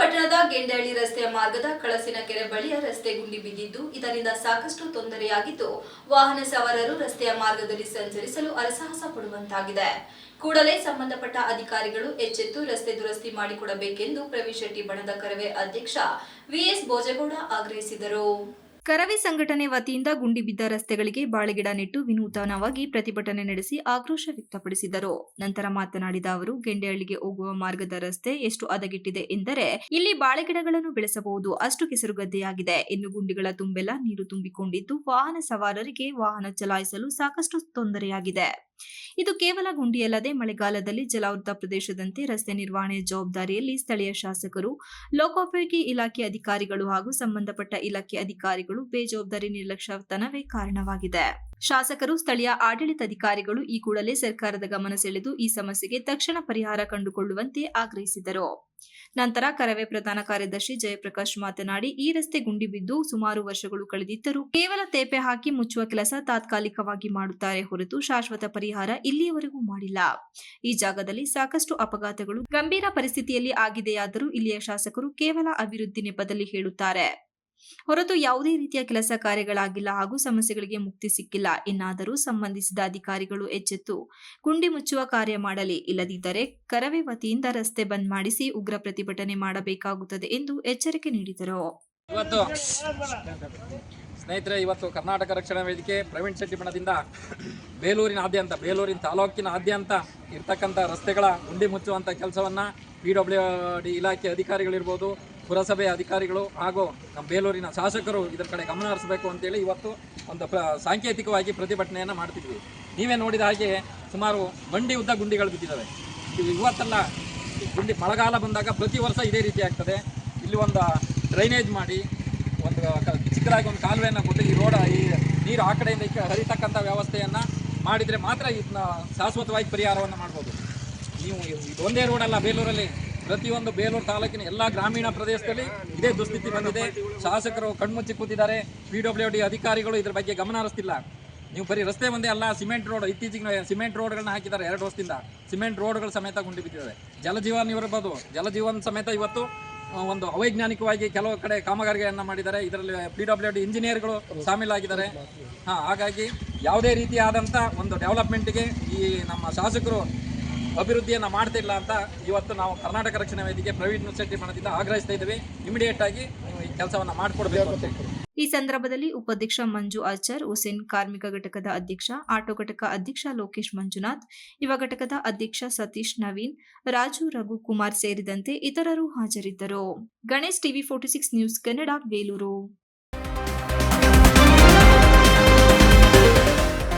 ಪಟ್ಟಣದ ಗೆಂಡಹಳ್ಳಿ ರಸ್ತೆಯ ಮಾರ್ಗದ ಕಳಸಿನ ಕೆರೆ ಬಳಿಯ ರಸ್ತೆ ಗುಂಡಿ ಬಿದ್ದಿದ್ದು, ಇದರಿಂದ ಸಾಕಷ್ಟು ತೊಂದರೆಯಾಗಿದ್ದು, ವಾಹನ ಸವಾರರು ರಸ್ತೆಯ ಮಾರ್ಗದಲ್ಲಿ ಸಂಚರಿಸಲು ಅರಸಾಹಸ ಪಡುವಂತಾಗಿದೆ. ಕೂಡಲೇ ಸಂಬಂಧಪಟ್ಟ ಅಧಿಕಾರಿಗಳು ಎಚ್ಚೆತ್ತು ರಸ್ತೆ ದುರಸ್ತಿ ಮಾಡಿಕೊಡಬೇಕೆಂದು ಪ್ರವೀಣ್ ಶೆಟ್ಟಿ ಬಣದ ಕರವೇ ಅಧ್ಯಕ್ಷ ವಿಎಸ್ ಭೋಜೇಗೌಡ ಆಗ್ರಹಿಸಿದರು. ಕರವೇ ಸಂಘಟನೆ ವತಿಯಿಂದ ಗುಂಡಿ ಬಿದ್ದ ರಸ್ತೆಗಳಿಗೆ ಬಾಳೆಗಿಡ ನೆಟ್ಟು ವಿನೂತನವಾಗಿ ಪ್ರತಿಭಟನೆ ನಡೆಸಿ ಆಕ್ರೋಶ ವ್ಯಕ್ತಪಡಿಸಿದರು. ನಂತರ ಮಾತನಾಡಿದ ಅವರು, ಗೆಂಡೆಹಳ್ಳಿಗೆ ಹೋಗುವ ಮಾರ್ಗದ ರಸ್ತೆ ಎಷ್ಟು ಹದಗೆಟ್ಟಿದೆ ಎಂದರೆ ಇಲ್ಲಿ ಬಾಳೆಗಿಡಗಳನ್ನು ಬೆಳೆಸಬಹುದು. ಅಷ್ಟು ಕೆಸರುಗದ್ದೆಯಾಗಿದೆ. ಇನ್ನು ಗುಂಡಿಗಳ ತುಂಬೆಲ್ಲ ನೀರು ತುಂಬಿಕೊಂಡಿದ್ದು ವಾಹನ ಸವಾರರಿಗೆ ವಾಹನ ಚಲಾಯಿಸಲು ಸಾಕಷ್ಟು ತೊಂದರೆಯಾಗಿದೆ. ಇದು ಕೇವಲ ಗುಂಡಿಯಲ್ಲದೆ ಮಳೆಗಾಲದಲ್ಲಿ ಜಲಾವೃತ ಪ್ರದೇಶದಂತೆ ರಸ್ತೆ ನಿರ್ವಹಣೆ ಜವಾಬ್ದಾರಿಯಲ್ಲಿ ಸ್ಥಳೀಯ ಶಾಸಕರು, ಲೋಕೋಪಯೋಗಿ ಇಲಾಖೆ ಅಧಿಕಾರಿಗಳು ಹಾಗೂ ಸಂಬಂಧಪಟ್ಟ ಇಲಾಖೆ ಅಧಿಕಾರಿಗಳು ಬೇಜವಾಬ್ದಾರಿ ನಿರ್ಲಕ್ಷ್ಯತನವೇ ಕಾರಣವಾಗಿದೆ. ಶಾಸಕರು ಸ್ಥಳೀಯ ಆಡಳಿತಾಧಿಕಾರಿಗಳು ಈ ಕೂಡಲೇ ಸರ್ಕಾರದ ಗಮನ ಸೆಳೆದು ಈ ಸಮಸ್ಯೆಗೆ ತಕ್ಷಣ ಪರಿಹಾರ ಕಂಡುಕೊಳ್ಳುವಂತೆ ಆಗ್ರಹಿಸಿದರು. ನಂತರ ಕರವೇ ಪ್ರಧಾನ ಕಾರ್ಯದರ್ಶಿ ಜಯಪ್ರಕಾಶ್ ಮಾತನಾಡಿ, ಈ ರಸ್ತೆ ಗುಂಡಿ ಬಿದ್ದು ಸುಮಾರು ವರ್ಷಗಳು ಕಳೆದಿದ್ದರೂ ಕೇವಲ ತೇಪೆ ಹಾಕಿ ಮುಚ್ಚುವ ಕೆಲಸ ತಾತ್ಕಾಲಿಕವಾಗಿ ಮಾಡುತ್ತಾರೆ ಹೊರತು ಶಾಶ್ವತ ಪರಿಹಾರ ಇಲ್ಲಿಯವರೆಗೂ ಮಾಡಿಲ್ಲ. ಈ ಜಾಗದಲ್ಲಿ ಸಾಕಷ್ಟು ಅಪಘಾತಗಳು ಗಂಭೀರ ಪರಿಸ್ಥಿತಿಯಲ್ಲಿ ಆಗಿದೆಯಾದರೂ ಇಲ್ಲಿಯ ಶಾಸಕರು ಕೇವಲ ಅಭಿವೃದ್ಧಿ ನೆಪದಲ್ಲಿ ಹೇಳುತ್ತಾರೆ. ಹೊರತು ಯಾವುದೇ ರೀತಿಯ ಕೆಲಸ ಕಾರ್ಯಗಳಾಗಿಲ್ಲ ಹಾಗೂ ಸಮಸ್ಯೆಗಳಿಗೆ ಮುಕ್ತಿ ಸಿಕ್ಕಿಲ್ಲ. ಇನ್ನಾದರೂ ಸಂಬಂಧಿಸಿದ ಅಧಿಕಾರಿಗಳು ಎಚ್ಚೆತ್ತು ಗುಂಡಿ ಮುಚ್ಚುವ ಕಾರ್ಯ ಮಾಡಲಿ. ಇಲ್ಲದಿದ್ದರೆ ಕರವೇ ವತಿಯಿಂದ ರಸ್ತೆ ಬಂದ್ ಮಾಡಿಸಿ ಉಗ್ರ ಪ್ರತಿಭಟನೆ ಮಾಡಬೇಕಾಗುತ್ತದೆ ಎಂದು ಎಚ್ಚರಿಕೆ ನೀಡಿದರು. ಇವತ್ತು ಸ್ನೇಹಿತರೆ, ಇವತ್ತು ಕರ್ನಾಟಕ ರಕ್ಷಣಾ ವೇದಿಕೆ ಪ್ರವೀಣ್ ಶೆಟ್ಟಿ ಬಣದಿಂದ ಬೇಲೂರಿನಾದ್ಯಂತ, ಬೇಲೂರಿನ ತಾಲೂಕಿನಾದ್ಯಂತ ಇರ್ತಕ್ಕಂಥ ರಸ್ತೆಗಳ ಗುಂಡಿ ಮುಚ್ಚುವಂಥ ಕೆಲಸವನ್ನು ಪಿ ಡಬ್ಲ್ಯೂ ಡಿ ಇಲಾಖೆ ಅಧಿಕಾರಿಗಳಿರ್ಬೋದು ಪುರಸಭೆ ಅಧಿಕಾರಿಗಳು ಹಾಗೂ ನಮ್ಮ ಬೇಲೂರಿನ ಶಾಸಕರು ಇದರ ಕಡೆ ಗಮನ ಹರಿಸಬೇಕು ಅಂತೇಳಿ ಇವತ್ತು ಒಂದು ಸಾಂಕೇತಿಕವಾಗಿ ಪ್ರತಿಭಟನೆಯನ್ನು ಮಾಡ್ತಿದ್ವಿ. ನೀವೇ ನೋಡಿದ ಹಾಗೆ ಸುಮಾರು ಬಂಡಿ ಉದ್ದ ಗುಂಡಿಗಳು ಬಿದ್ದಿದ್ದಾವೆ. ಇವತ್ತೆಲ್ಲ ಗುಂಡಿ ಮಳೆಗಾಲ ಬಂದಾಗ ಪ್ರತಿ ವರ್ಷ ಇದೇ ರೀತಿ ಆಗ್ತದೆ. ಇಲ್ಲಿ ಒಂದು ಡ್ರೈನೇಜ್ ಮಾಡಿ, ಒಂದು ಚಿಕ್ಕದಾಗಿ ಒಂದು ಕಾಲುವೆಯನ್ನು ಕೊಟ್ಟು ಈ ರೋಡ, ಈ ನೀರು ಆ ಕಡೆಯಿಂದ ಹರಿತಕ್ಕಂಥ ವ್ಯವಸ್ಥೆಯನ್ನು ಮಾಡಿದರೆ ಮಾತ್ರ ಇದನ್ನ ಶಾಶ್ವತವಾಗಿ ಪರಿಹಾರವನ್ನು ಮಾಡ್ಬೋದು. ನೀವು ಇದು ಒಂದೇ ರೋಡಲ್ಲ, ಬೇಲೂರಲ್ಲಿ ಪ್ರತಿಯೊಂದು ಬೇಲೂರು ತಾಲೂಕಿನ ಎಲ್ಲ ಗ್ರಾಮೀಣ ಪ್ರದೇಶದಲ್ಲಿ ಇದೇ ದುಸ್ಥಿತಿ ಬಂದಿದೆ. ಶಾಸಕರು ಕಣ್ಮುಚ್ಚಿ ಕೂತಿದ್ದಾರೆ. ಪಿ ಡಿ ಅಧಿಕಾರಿಗಳು ಇದರ ಬಗ್ಗೆ ಗಮನ ಹರಿಸ್ತಿಲ್ಲ. ನೀವು ಬರೀ ರಸ್ತೆ ಒಂದೇ ಅಲ್ಲ, ಸಿಮೆಂಟ್ ರೋಡ್, ಇತ್ತೀಚೆಗೆ ಸಿಮೆಂಟ್ ರೋಡ್ಗಳನ್ನ ಹಾಕಿದ್ದಾರೆ ಎರಡು ವರ್ಷದಿಂದ. ಸಿಮೆಂಟ್ ರೋಡ್ಗಳು ಸಮೇತ ಗುಂಡಿ ಬಿದ್ದಿದ್ದಾರೆ ಜಲಜೀವನ್ ಇರಬಹುದು ಜಲಜೀವನ್ ಸಮೇತ ಇವತ್ತು ಒಂದು ಅವೈಜ್ಞಾನಿಕವಾಗಿ ಕೆಲವು ಕಡೆ ಕಾಮಗಾರಿಗಳನ್ನು ಮಾಡಿದ್ದಾರೆ. ಇದರಲ್ಲಿ ಪಿ ಡಬ್ಲ್ಯೂ ಡಿ ಇಂಜಿನಿಯರ್ಗಳು ಶಾಮೀಲಾಗಿದ್ದಾರೆ ಹಾಂ, ಹಾಗಾಗಿ ಯಾವುದೇ ರೀತಿಯಾದಂಥ ಒಂದು ಡೆವಲಪ್ಮೆಂಟ್ಗೆ ಈ ನಮ್ಮ ಶಾಸಕರು ಅಭಿವೃದ್ಧಿಯನ್ನು ಮಾಡ್ತಿಲ್ಲ ಅಂತ ಇವತ್ತು ನಾವು ಕರ್ನಾಟಕ ರಕ್ಷಣಾ ವೇದಿಕೆ ಪ್ರೈವೇಟ್ ಯೂನಿವರ್ಸಿಟಿ ಮನದಿಂದ ಆಗ್ರಹಿಸ್ತಾ ಇದ್ದೇವೆ. ಇಮಿಡಿಯೇಟ್ ಆಗಿ ನೀವು ಈ ಕೆಲಸವನ್ನು ಮಾಡಿಕೊಡ್ಬೇಕು ಅಂತ ಈ ಸಂದರ್ಭದಲ್ಲಿ ಉಪಾಧ್ಯಕ್ಷ ಮಂಜು ಆಚಾರ್ ಹುಸೇನ್ ಕಾರ್ಮಿಕ ಘಟಕದ ಅಧ್ಯಕ್ಷ ಆಟೋ ಘಟಕ ಅಧ್ಯಕ್ಷ ಲೋಕೇಶ್ ಮಂಜುನಾಥ್ ಯುವ ಘಟಕದ ಅಧ್ಯಕ್ಷ ಸತೀಶ್ ನವೀನ್ ರಾಜು ರಘುಕುಮಾರ್ ಸೇರಿದಂತೆ ಇತರರು ಹಾಜರಿದ್ದರು. Ganesh TV forty six news Kannada Belur.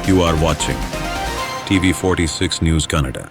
You are watching TV46 News Canada.